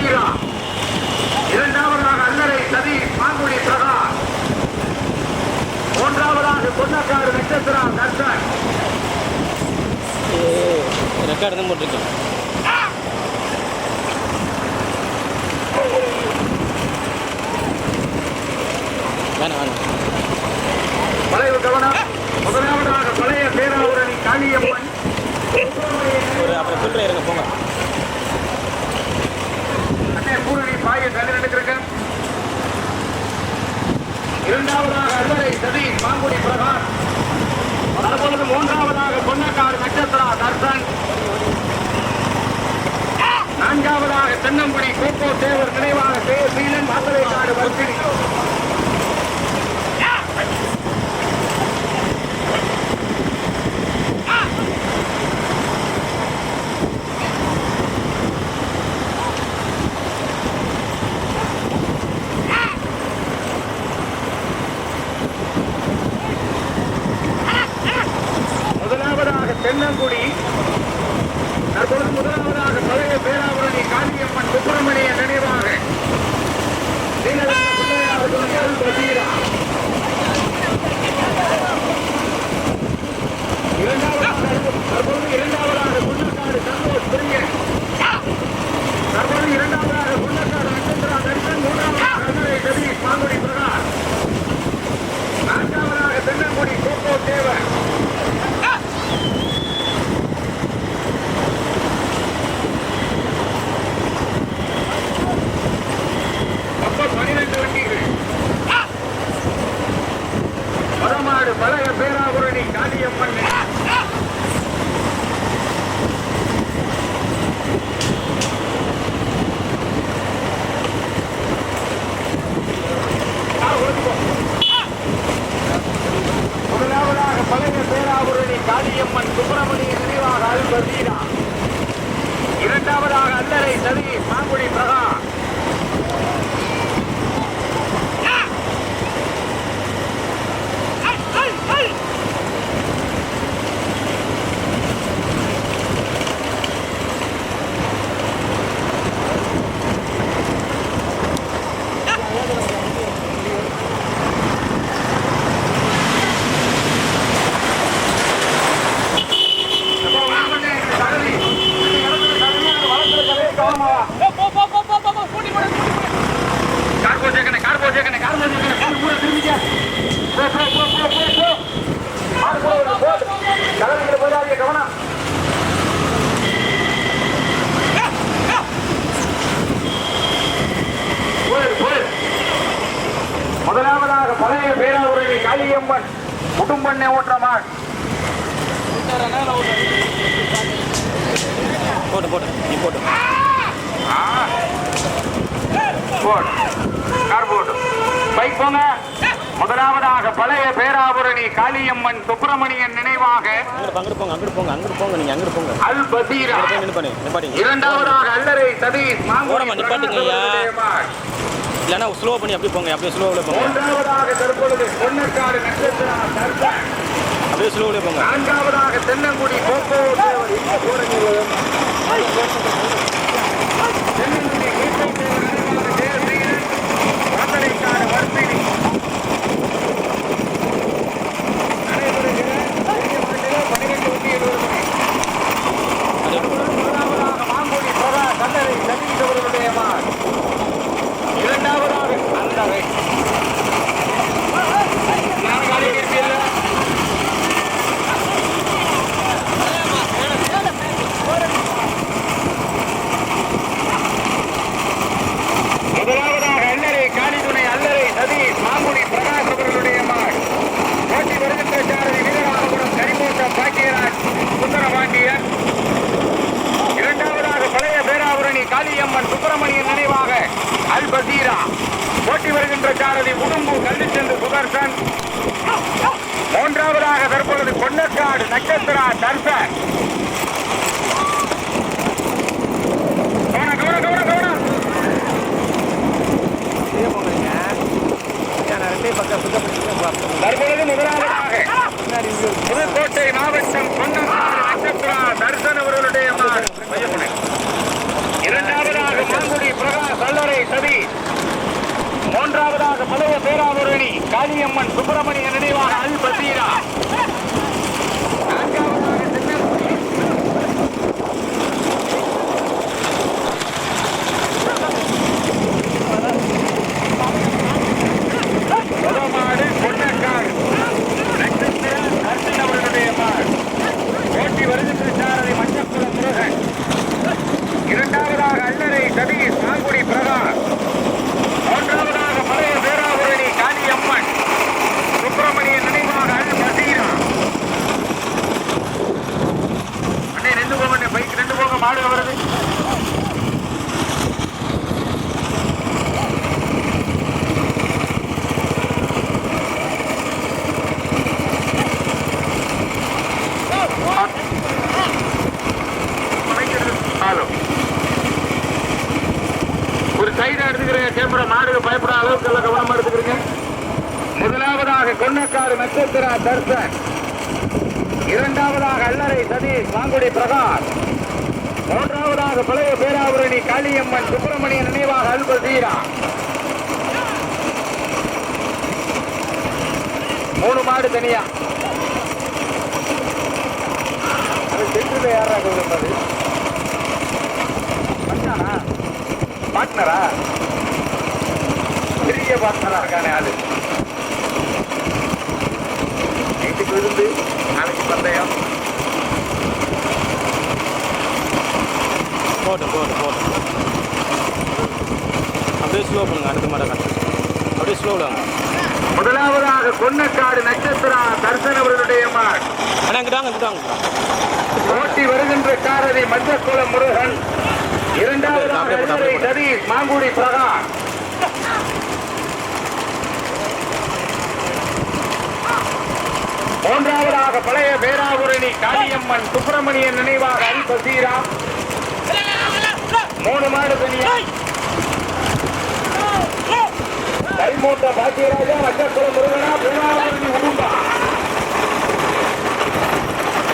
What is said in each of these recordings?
சீரா இரண்டாவதாக அல்லரை சதி பான்மொழி பிரகா மூன்றாவதாக பொன்னக்காடு நட்சத்திரா கர்த்தன் ரெக்கார்டு தான் போட்டிருக்கேன். வேணாம் வேணாம். வளைவு கவனம். முதலாவதாக பழைய பேராவரணி காளியம்மன். ஒரு அப்புறம் சொல்றேன் போங்க. இரண்டாவதாக அறுவடை சதி மாங்குடி பிரகாஷ். மூன்றாவதாக பொன்னக்கார் நட்சத்திரா தர்சன். நான்காவதாக தென்னம்படி கோப்போ தேவர் நினைவாக தேர் காளியம்மன் சுப்பிரமணியன் நினைவாக அல் பசீரா இரண்டாவதாக அல்லரை சதீஷ் இல்லைன்னா ஸ்லோ பண்ணி அப்படி போங்க அப்படியே ஸ்லோவில் போங்க. மூன்றாவதாக தற்பொழுது பொன்னக்காடு அப்படியே ஸ்லோவில் போங்க. நான்காவதாக தென்னங்குடி கோகோ காளியம்மன் சுப்பிரமணிய நினைவாக அல் பசீரா யாரும் பயப்பட அளவுக்கு எல்லாம் கவனமா எடுத்துக்கிறீங்க. முதலாவதாக கொன்னக்காடு நட்சத்திரா தர்சன் இரண்டாவதாக அல்லறை சதீஷ் மாங்குடி பிரகாஷ். மூன்றாவதாக பழைய பேராபுரணி காளியம்மன் சுப்பிரமணிய நினைவாக அல்பல் தீரா. மூணு மாடு தனியா. சென்றில் யாரா கொடுப்பாரு பார்ட்னரா? பெரிய பார்ட்னரா இருக்கானே ஆளு. நைட்டுக்கு விருந்து நாளைக்கு பந்தயம் போட்டும் போட்டும் போட்டும் அப்படியே ஸ்லோ பண்ணுங்க அடுத்த மாதிரி கட்டு. அப்படியே ஸ்லோவில் முதலாவதாக கொன்னக்காடு நட்சத்திரா தர்சன் அவர்களுடைய மாட். அண்ணா ஓட்டி வருகின்ற காரதி மஞ்சக்குளம் முருகன். இரண்டாவதாக போட்டு, சதீஷ் மாங்குடி பிரகாஷ். மூன்றாவதாக பழைய பேராபுரணி காளியம்மன் சுப்பிரமணியன் நினைவாக அல் பசீரா மூணு மாடு தனியா கைமூட்ட பாக்கியராஜா மஞ்சக்குளம் முருகனா பேராபுரணி உடும்பா.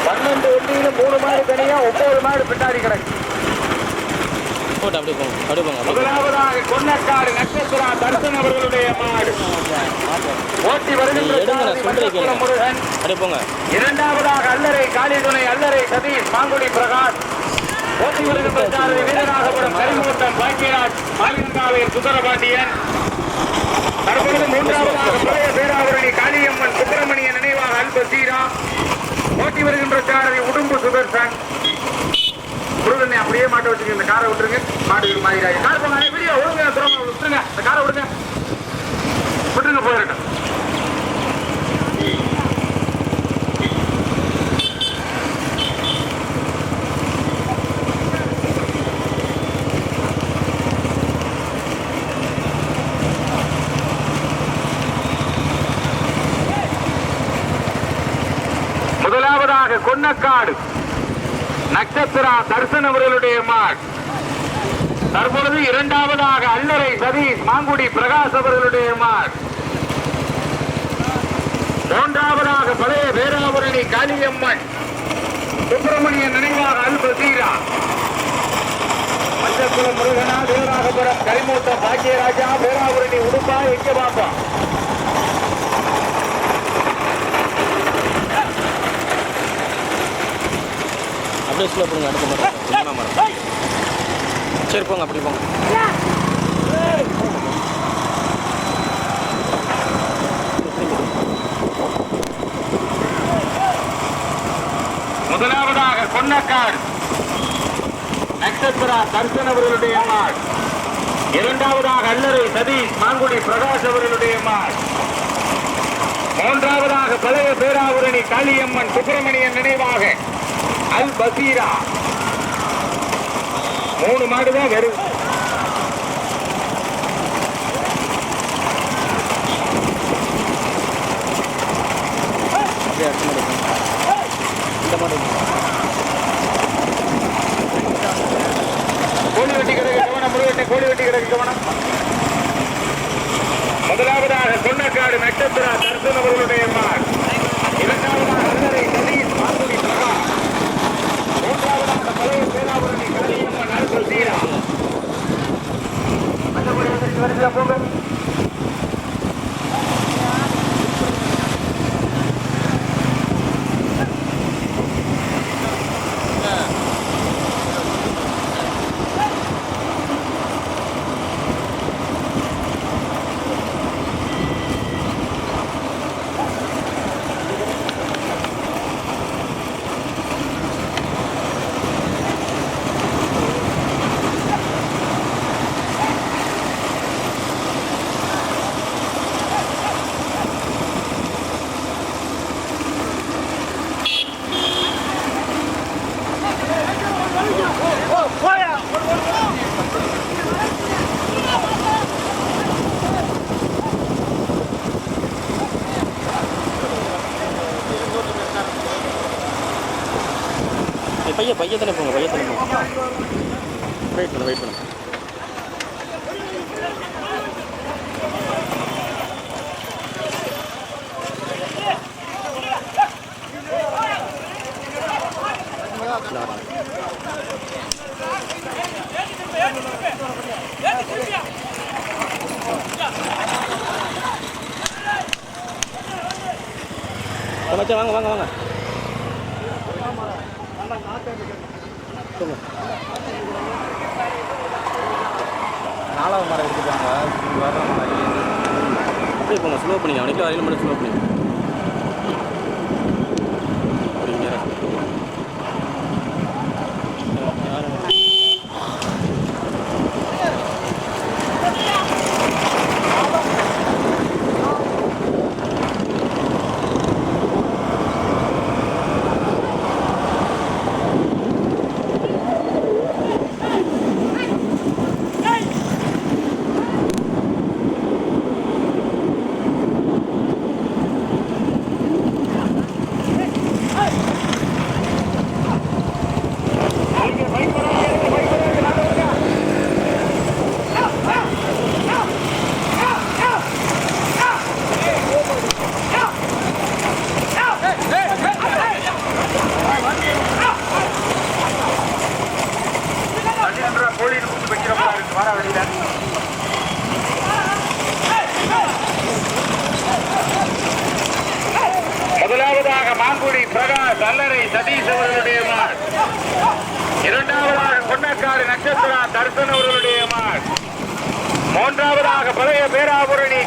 பன்னெண்டு ஒட்டியில மூணு மாடு தனியா ஒன்பது மாடு பின்னாடி கிடக்கு. போட்டு அப்படியே போங்க. அப்படியே போங்க. முதலாவதாக கொன்னக்காடு நட்சத்திரா தர்சன் அவர்களுடைய மாடு. ஓட்டி வருகின்ற முருகன். அப்படியே போங்க. இரண்டாவதாக அல்லறை காளிதுணை அல்லறை சதீஷ் மாங்குடி பிரகாஷ். ஓட்டி வருகின்ற வீரராகபுரம் கரிமூட்டம் பாக்கியராஜ் மாலிங்காவையில் சுந்தரபாண்டியன். தற்பொழுது மூன்றாவதாக பழைய பேராவரணி காளியம்மன் சுப்பிரமணிய நினைவாக அல் பசீரா ஓட்டி வருகின்ற சாரதி உடும்பு சுதர்சன். முருகனை அப்படியே மாட்ட வச்சுங்க. இந்த காரை விட்டுருங்க. மாடு மாறிடாங்க கார் போங்க. வீடியோ விடுங்க திறமை விட்டுருங்க. இந்த காரை விடுங்க. விட்டுருங்க போயிருக்கட்டும் முதலாவதாக கொன்னக்காடு. நட்சத்திரா தர்சன் அவர்களுடைய மாட் தற்பொழுது இரண்டாவதாக அல்லரை சதீஷ் மாங்குடி பிரகாஷ் அவர்களுடைய மாட் மூன்றாவதாக பழைய வேளாவரணி காளியம்மன். சுப்பிரமணிய நினைவாக அல் பசீரா. மஞ்சக்குளம் முருகனா வீரராகபுரம் கரிமூட்டம் பாக்கியராஜா வேளாவரணி உடுப்பா எங்க பாப்பா? அப்படியே ஸ்லோ பண்ணுங்க அடுத்த மாதிரி மூணாம் மரம் சரி போங்க அப்படி போங்க. முதலாவதாக கொன்னக்காடு நட்சத்திரா தர்சன் அவர்களுடைய மாட் இரண்டாவதாக அல்லறை சதீஷ் மாங்குடி பிரகாஷ் அவர்களுடைய மாட் மூன்றாவதாக பழைய பேராவரணி காளியம்மன் சுப்பிரமணியன் நினைவாக. அல் பசீரா. மூணு மாடு தான் வரும். அப்படியே இந்த மாதிரி கோழி வெட்டி கிடக்கு கவனம் முருகட்டை கோழி வெட்டி கிடக்கு கவனம். முதலாவதாக சொன்னக்காடு நட்சத்திரா தர்சன் அவர்களுடைய மாட் இரண்டாவதாக அல்லறை சதீஷ் மாங்குடி பிரகாஷ் மூன்றாவதாக பழைய பேராபுரணி காளியம்மன் பைய பையத்தில் போங்க பையத்தில்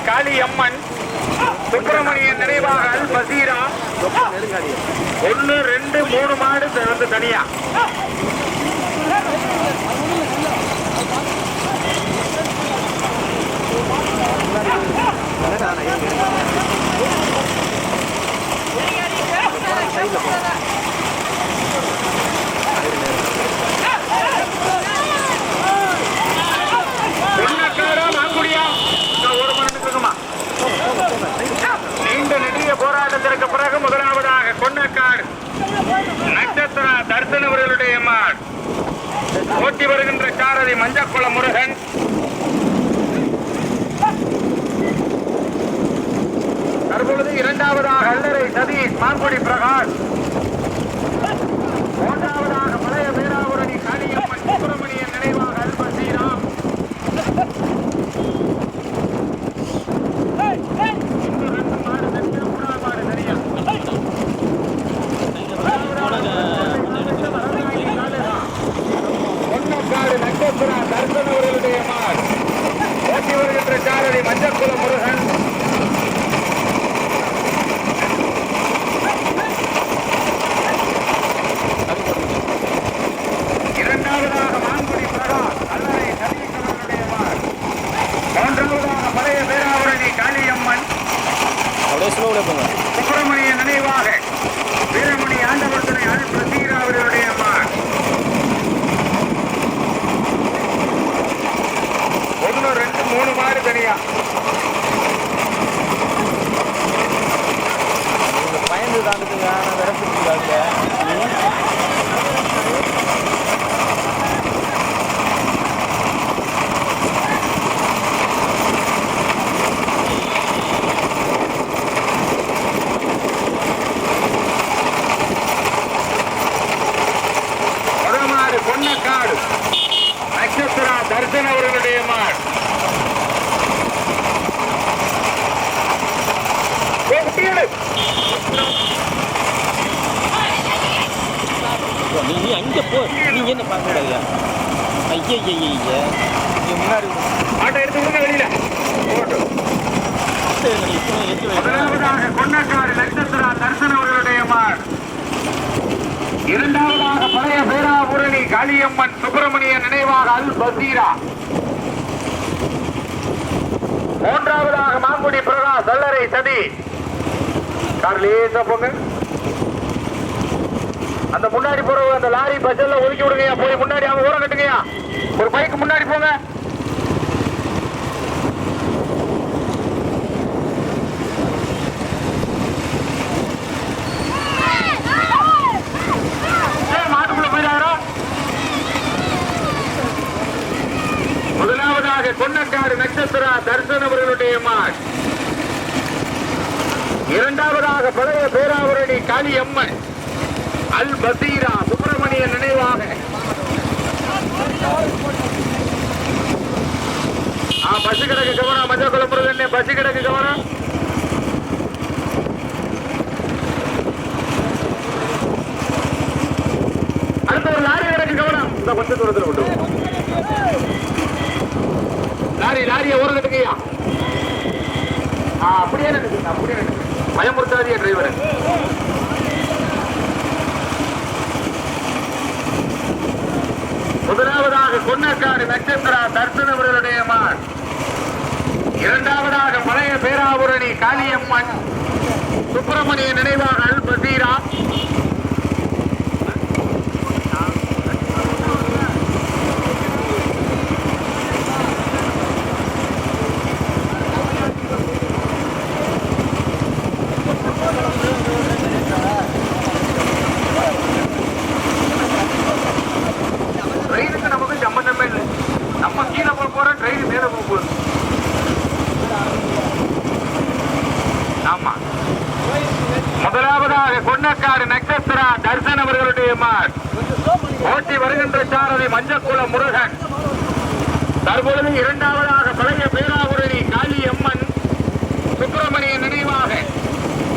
காளியம்மன் அம்மன் நினைவாக அல் பசீரா ஒன்னு ரெண்டு மூணு மாடு வந்து தனியா Thank you. முதலாவதாக கொன்னக்காடு நட்சத்திர தர்சன் அவர்களுடைய ஓட்டி வருகின்ற சாரதி மஞ்சக்குள முருகன். தற்பொழுது இரண்டாவதாக அல்லரை சதீஷ் மான்குடி பிரகாஷ். காளியம்மன் சுப்பிரமணிய நினைவாக அல் பசீரா மூன்றாவதாக மாங்குடி பிரகாஷ் சல்லரை சதி. போங்க. அந்த முன்னாடி போற அந்த லாரி பஸ்ல ஒதுக்கி விடுங்கயா போய் முன்னாடி அவங்க ஊற கட்டுங்கயா ஒரு பைக் முன்னாடி போங்க. காளி அம்மன் அல் பசீரா சுப்பிரமணிய நினைவாக. பசு கிடக்கு கவனம் மஜா குலப்புறது பசு கிடக்கு கவனம் அடுத்த ஒரு லாரி கிடக்கு கவனம் இந்த கொஞ்சம் தூரத்தில் விட்டு லாரி லாரியை ஓரம் கட்டுங்கய்யா அப்படியே நினைக்கிறேன் அப்படியே நினைக்கிறேன் பயமுறுத்தாதிய டிரைவர் முதலாவதாக கொன்னக்காடு நட்சத்திரா தர்சன அவர்களுடைய மான். இரண்டாவதாக பழைய பேராபுரணி காளியம்மன். சுப்பிரமணிய நினைவாக அல் பசீரா ட்ரெயினுக்கு நமக்கு சம்பந்தமே இல்லை நம்ம கீழே போக போறோம் ட்ரெயின் மேல போக போகுது ஆமா முதலாவதாக கொன்னக்காடு நட்சத்திரா தர்சன் அவர்களுடைய மாட் ஓட்டி வருகின்ற சாரதி மஞ்சக்குளம் முருகன் தற்பொழுது இரண்டாவதாக பழைய பேராபுரணி காளி அம்மன் சுப்பிரமணிய நினைவாக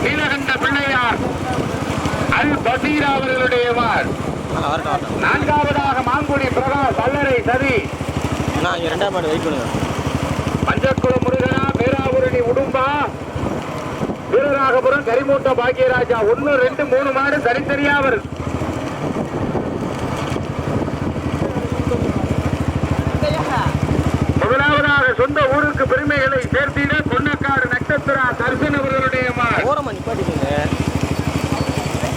நீலகண்ட பிள்ளையார் அல் பசீரா அவர்களுடைய மாட் அண்ணா வரட்டும் வரட்டும் நான்காவதாக மாங்குடி சதி அண்ணா இங்கே ரெண்டாம் மாடு வெயிட் பண்ணுங்க. மஞ்சக்குளம் முருகனா பேராபுரணி உடும்பா. வீரராகபுரம் கரிமூட்ட பாக்கியராஜா. ஒன்னு ரெண்டு மூணு மாடு தனித்தனியா வருது முதலாவதாக சொந்த ஊருக்கு பெருமைகளை சேர்த்திட கொன்னக்காடு நட்சத்திரா தர்சன் அவர்களுடைய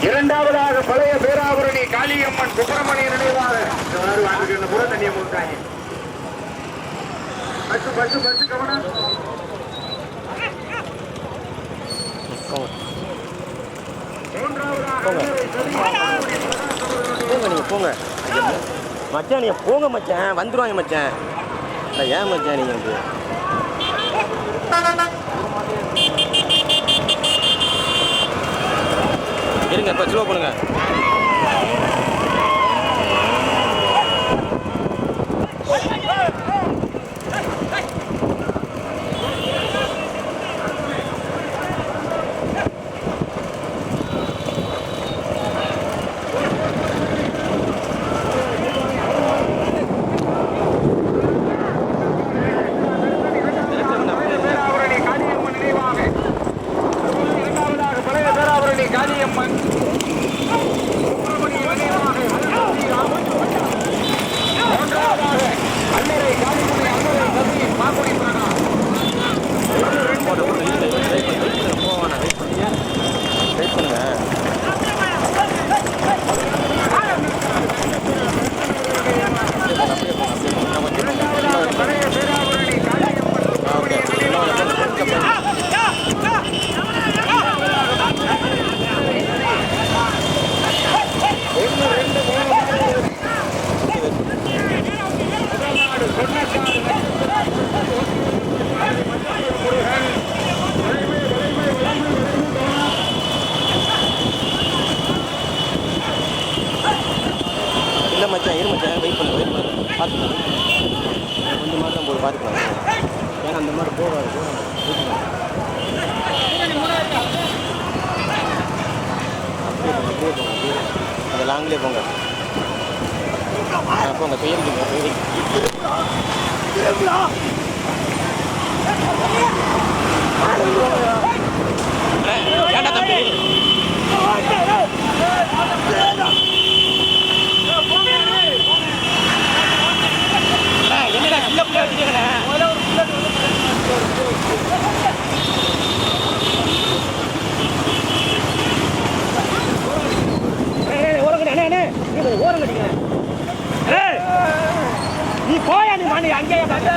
இரண்டாவதாக பழைய பேராபுரணி காளியம்மன் சுப்பிரமணிய நினைவாக. புற தண்ணியை போட்டாங்க பஸ் பஸ் பஸ் கவனம். போங்க. நீங்கள் போங்க மச்சான் நீங்கள் போங்க மச்சான். வந்துருவாங்க மச்சான். இல்லை ஏன் மச்சான் நீங்கள் இருங்க இப்போ ஸ்லோ பண்ணுங்கள் பேராபுரணி காளியம்மன் நினைவாக இரண்டாவதாக பழைய பேராபுரணி காளியம்மன் சுப்பிரமணிய நினைவாக மூன்றாவதாக அல்லறை காளிமணி அல்லறை சதி மாங்குடி பிரணா போவாண்ணா வெயிட் பண்ணுங்க வெயிட் பண்ணுங்க இரண்டாவதாக பழைய பேராபுரணி காளியம்மன் சுப்பிரமணிய நினைவாக ஒன்று ரெண்டு மூணு முதல்நாடு சொன்னக்காடு முருகன் இல்லை மச்சான் இரு மச்சான் வெயிட் பண்ணுங்க வெயிட் பண்ணுங்க பார்த்துக்கலாம் கொஞ்சம் மாதிரி தான் போய் பார்த்துக்கலாம் ஏன்னா அந்த மாதிரி போகாது வெயிட் பண்ணுங்க அப்படியே போங்க, அப்படியே போங்க, அப்படியே. அந்த லாங்லேயே போங்க போங்க பெய்யிருக்கீங்க பெய்யிருக்கீங்க தம்பி? என்னடா சின்ன பிள்ளை வச்சுக்கிறேன் நீ போயா நீ மணி அங்கேயே முதலாவதாக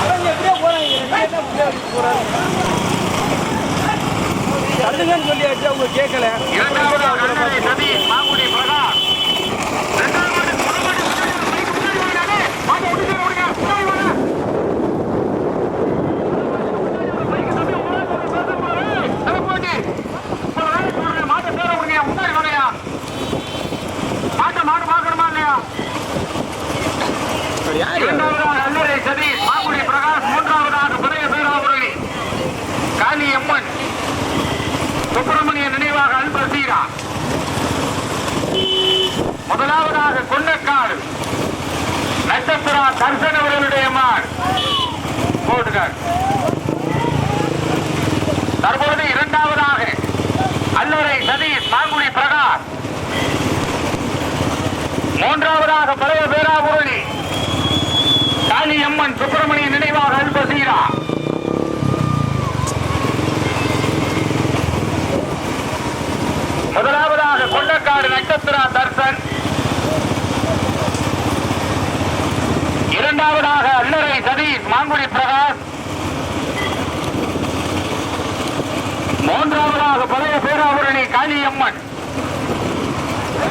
அவங்க எப்படியோ போறாங்க தள்ளுங்கன்னு சொல்லியாச்சு அவங்க கேட்கல இரண்டாவதாக அல்லறை சதி மாங்குடி பிரகாஷ் இரண்டாவது முன்னாடி முன்னாடி வாங்க மாட்டை விட்டு விடுங்க முன்னாடி வாங்க மாட்டை சேர விடுங்க முன்னாடி வாங்கயா மாட்டை மாடு பார்க்கணுமா இல்லையா யார் இரண்டாவதாக அல்லறை சதி மாங்குடி பிரகாஷ் மூன்றாவதாக பழைய பேராபுரணி காளி அம்மன் சுப்பிரமணிய நினைவாக அல்பசீரா முதலாவதாக கொன்னக்காடு தர்சன் அவர்களுடைய மான் போட்டுக்கார் தற்பொழுது இரண்டாவதாக அல்லரை சதீஷ் மாங்குடி பிரகாஷ் மூன்றாவதாக பழைய பேராபுரணி காளியம்மன் சுப்பிரமணிய நினைவாக அல்பசீரா முதலாவதாக கொண்டக்காடு நட்சத்திரா தர்சன். இரண்டாவதாக அல்லரை சதீஷ் மாங்குடி பிரகாஷ். மூன்றாவதாக பழைய பேராபுரணி காளியம்மன்.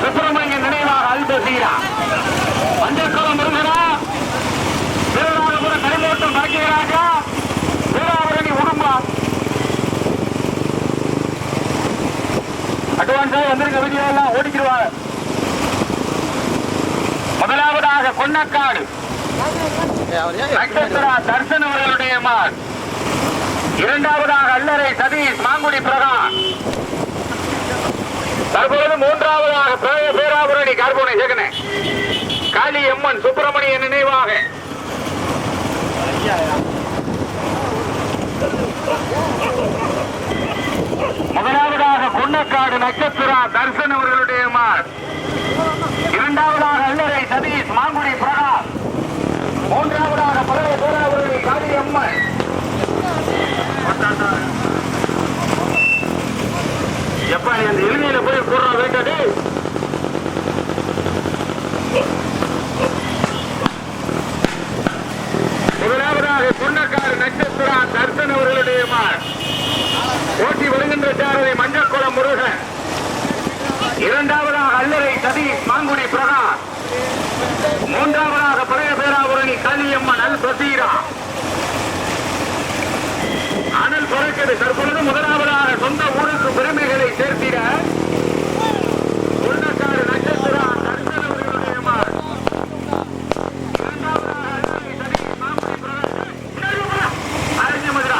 சுப்பிரமணிய நினைவாக அல்பசீரா மஞ்சக்குளம் முருகனா? வீரராகபுரம் கரிமோட்டம் பாக்கியராஜா? வீராபுரணி உடும்பா. அட்வான்ஸா வந்திருக்க வீடியோ எல்லாம் ஓடிக்கிடுவாங்க. முதலாவதாக கொன்னக்காடு. நட்சத்திரா தர்சன் அவர்களுடைய மார். இரண்டாவதாக அல்லரை சதீஷ் மாங்குடி பிரதான். தற்பொழுது மூன்றாவதாக பேராபுரணி கார்போனை ஜெகனே காளி அம்மன் சுப்பிரமணிய நினைவாக. முதலாவதாக குன்னக்காடு நட்சத்திரா தர்சன் அவர்களுடைய மார் இரண்டாவதாக அல்லரை சதீஷ் மாங்குடி பிரகாஷ் மூன்றாவதாக பழைய பேராபுரணி காளி அம்மன் எப்ப நீ அந்த இலங்கையில போய் போடுற வேண்டாடி முதலாவதாக பொன்னக்காடு நட்சத்திரா தர்சன் அவர்களுடைய மார் போட்டி வருகின்ற சாரதி மஞ்சக்குளம் முருகன் இரண்டாவதாக அல்லரை சதீஷ் மாங்குடி பிரகாஷ் மூன்றாவதாக பழைய பேராபுரணி காளியம்மன் அல் பசீரா அனல் பறக்குது தற்பொழுது முதலாவதாக சொந்த ஊருக்கு பெருமைகளை சேர்த்திட உள்ளக்காடு நட்சத்திரா தர்சன் அவர்களுடைய மார். இரண்டாவதாக அல்லரை சதீஷ் மாங்குடி பிரகாஷ். பின்னாடி போடா. அரைஞ்ச மதுரா.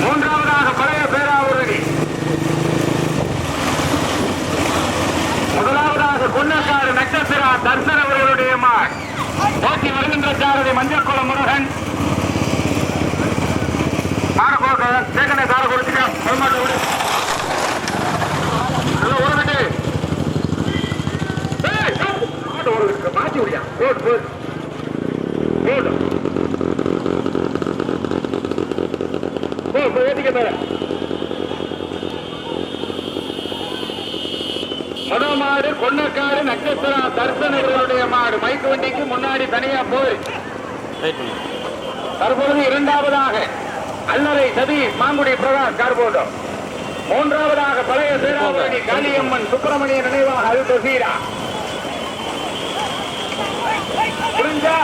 மூன்றாவதாக பழைய பேராவூரணி முதலாவதாக கொன்னக்காடு நட்சத்திரா தர்சன் அவர்களுடைய மார் போட்டி வருகின்ற சாரதி மஞ்சக்குளம் முருகன் காரை போட்டு சேகனை காரை கொடுத்துக்க பெருமாட்டை விடு நல்லா ஓடவிட்டு ஏய், stop. மாட்டை ஓட விட்டு மாத்தி விடியா போடு போடு போடு போ போ ஏத்திக்க மேல மனோமாடு கொன்னக்காடு நட்சத்திரா தர்சன் அவர்களுடைய மாடு. மைக்கு வண்டிக்கு முன்னாடி தனியா போய். தற்பொழுது இரண்டாவதாக. அல்லறை சதீஷ் மாங்குடி பிரகாஷ் கார்போட்டோ மூன்றாவதாக பழைய சேராவரணி காளியம்மன் சுப்பிரமணிய நினைவாக அல் பசீரா புரிஞ்சா?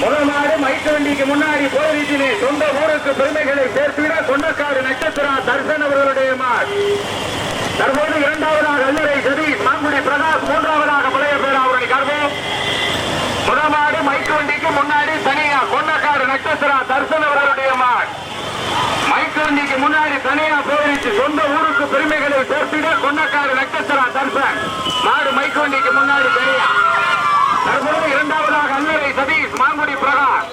முதலாடு மைக்கு வண்டிக்கு முன்னாடி போயிருச்சினே சொந்த ஊருக்கு பெருமைகளை சேர்த்துவிட சொன்னக்காடு நட்சத்திரா தர்சன் அவர்களுடைய மாட். தற்போது இரண்டாவதாக அல்லறை சதீஷ் மாங்குடி பிரகாஷ் மூன்றாவதாக பழைய பேராவரணி கர்வோ முதமாடு மைக்கு வண்டிக்கு முன்னாடி தனியா கொன்னக்காடு நட்சத்திரா தர்சன் அவர்களுடைய மாட் மைக்கு வண்டிக்கு முன்னாடி தனியா போயிருச்சு சொந்த ஊருக்கு பெருமைகளை சேர்த்திட கொன்னக்காடு நட்சத்திரா தர்சன். மாடு மைக்கு வண்டிக்கு முன்னாடி தனியா. தற்போது இரண்டாவதாக அல்லறை சதீஷ் மாங்குடி பிரகாஷ்.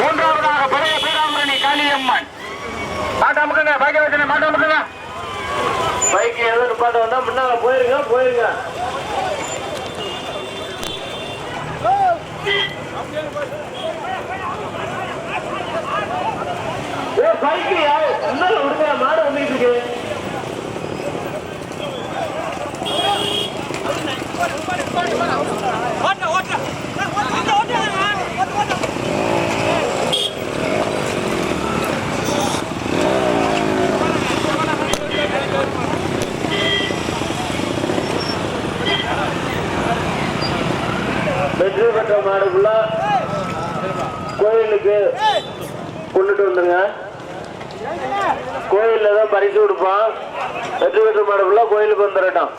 மூன்றாவதாக பழைய பேராமரணி காளியம்மன். மாட்டாமுக்குங்க பாக்கியவச்சனை மாட்டாமுக்குங்க பைக் எதுவும் நிப்பாட்ட வந்தா முன்னால போயிருங்க போயிருங்க. ஏ பைக்கு முன்னால மாடு வந்துட்டு இருக்கு. வெற்றி பெற்ற மாடுக்குள்ள கோயிலுக்கு கொண்டுட்டு வந்துருங்க. கோயில்ல தான் பரிசு கொடுப்பான் வெற்றி பெற்ற மாடுக்குள்ள கோயிலுக்கு வந்துடட்டும்